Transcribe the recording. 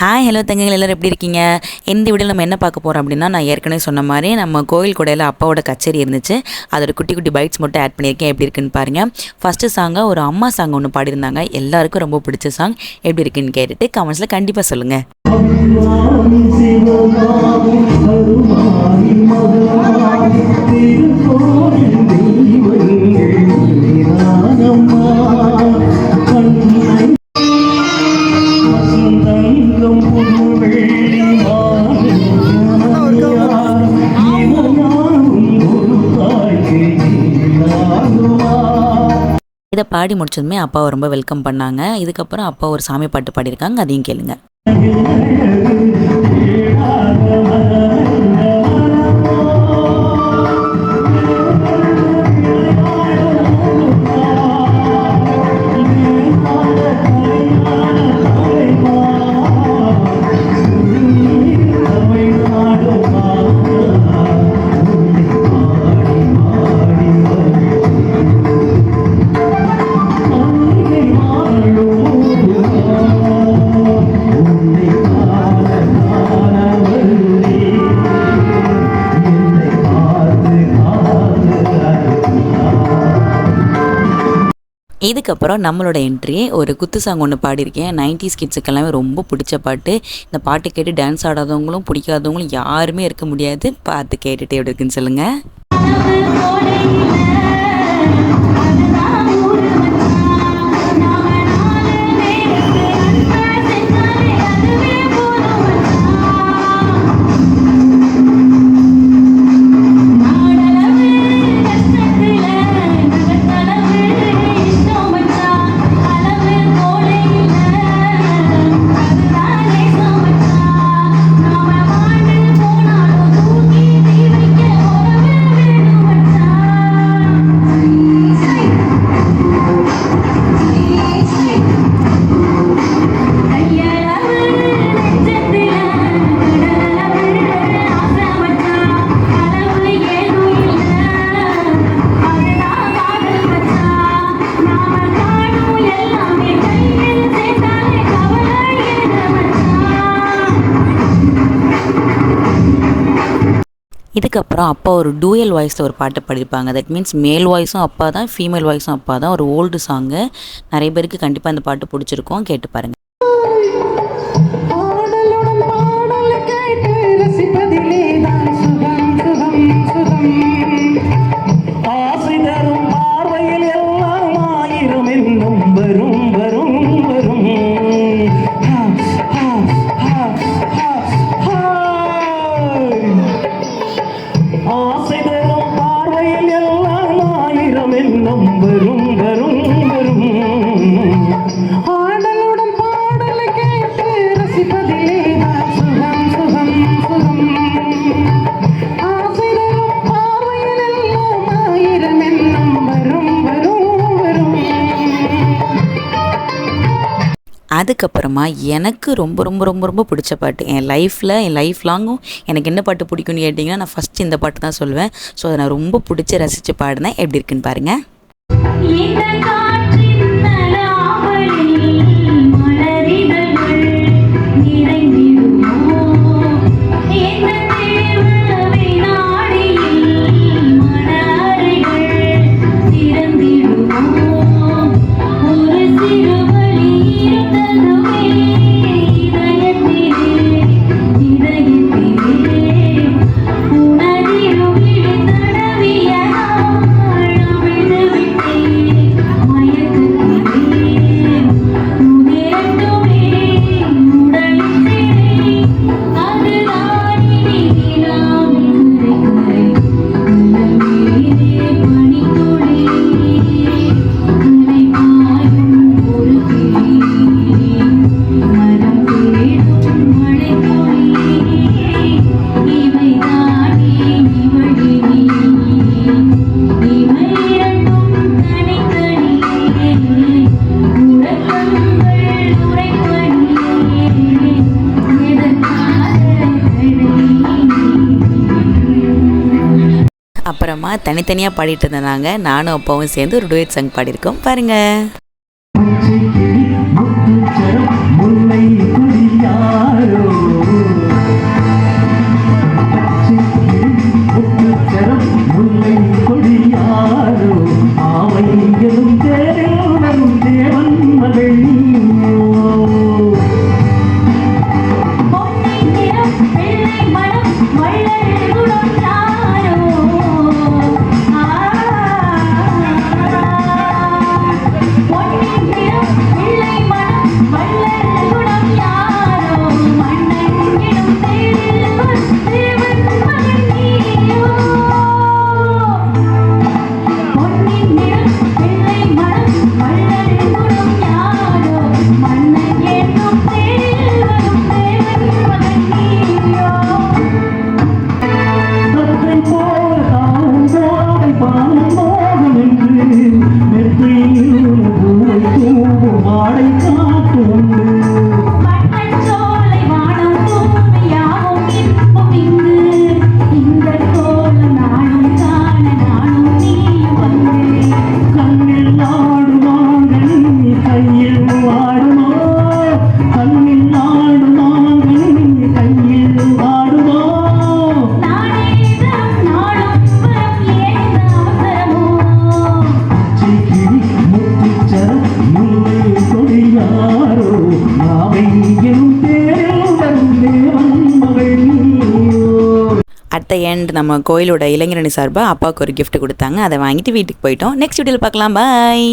Hi hello தங்கங்கள் எல்லோரும் எப்படி இருக்கீங்க? இந்த வீடியோவில் நம்ம என்ன பார்க்க போகிறோம் அப்படின்னா நான் ஏற்கனவே சொன்ன மாதிரி நம்ம கோயில் கூடையில் அப்பாவோட கச்சேரி இருந்துச்சு. அதோட குட்டி குட்டி பைட்ஸ் மட்டும் ஆட் பண்ணியிருக்கேன். எப்படி இருக்குன்னு பாருங்கள் ஃபஸ்ட்டு சாங்காக ஒரு அம்மா சாங் ஒன்று பாடியிருந்தாங்க. எல்லாருக்கும் ரொம்ப பிடிச்ச சாங் எப்படி இருக்குன்னு கேட்டுட்டு கமெண்ட்ஸில் கண்டிப்பாக சொல்லுங்கள் இதை பாடி முடிச்சதுமே அப்பாவை ரொம்ப வெல்கம் பண்ணாங்க. இதுக்கப்புறம் அப்பா ஒரு சாமி பாட்டு பாடியிருக்காங்க அதையும் கேளுங்க. இதுக்கப்புறம் நம்மளோட என்ட்ரி ஒரு குத்து சாங் ஒன்று பாடியிருக்கேன். நைன்டிஸ் கிட்ஸுக்கு எல்லாமே ரொம்ப பிடிச்ச பாட்டு. இந்த பாட்டு கேட்டு டான்ஸ் ஆடாதவங்களும் பிடிக்காதவங்களும் யாருமே இருக்க முடியாது. பார்த்து கேட்டுகிட்டே எப்படி இருக்குன்னு சொல்லுங்கள் இதுக்கப்புறம் அப்பா ஒரு டூயல் வாய்ஸில் ஒரு பாட்டு பாடியிருப்பாங்க. தட் மீன்ஸ் மேல் வாய்ஸும் அப்பா தான் ஃபீமேல் வாய்ஸும் அப்பா தான். ஒரு ஓல்டு சாங்கு நிறைய பேருக்கு கண்டிப்பாக அந்த பாட்டு பிடிச்சிருக்கும். கேட்டு பாருங்கள் ஆசை தரும் பார்வையில் எல்லாம் ஆயிரம். என்னும் வரும். அதுக்கப்புறமா எனக்கு ரொம்ப ரொம்ப ரொம்ப ரொம்ப பிடிச்ச பாட்டு. என் லைஃப்பில் என் லைஃப் லாங்கும் எனக்கு என்ன பாட்டு பிடிக்கும்னு கேட்டிங்கன்னா நான் ஃபஸ்ட்டு இந்த பாட்டு தான் சொல்லுவேன். ஸோ அதை நான் ரொம்ப பிடிச்சி ரசித்து பாடினேன். எப்படி இருக்குன்னு பாருங்கள் அப்புறமா தனித்தனியாக பாடிட்டு இருந்தாங்க நானும் அப்பாவும் சேர்ந்து ஒரு டுவேட் சாங் பாடியிருக்கோம். பாருங்கள் அட் த எண்ட் நம்ம கோயிலோட இளைஞரணி சார்பாக அப்பாவுக்கு ஒரு கிஃப்ட் கொடுத்தாங்க. அதை வாங்கிட்டு வீட்டுக்கு போயிட்டோம். நெக்ஸ்ட் வீடியோவில் பார்க்கலாம். பாய்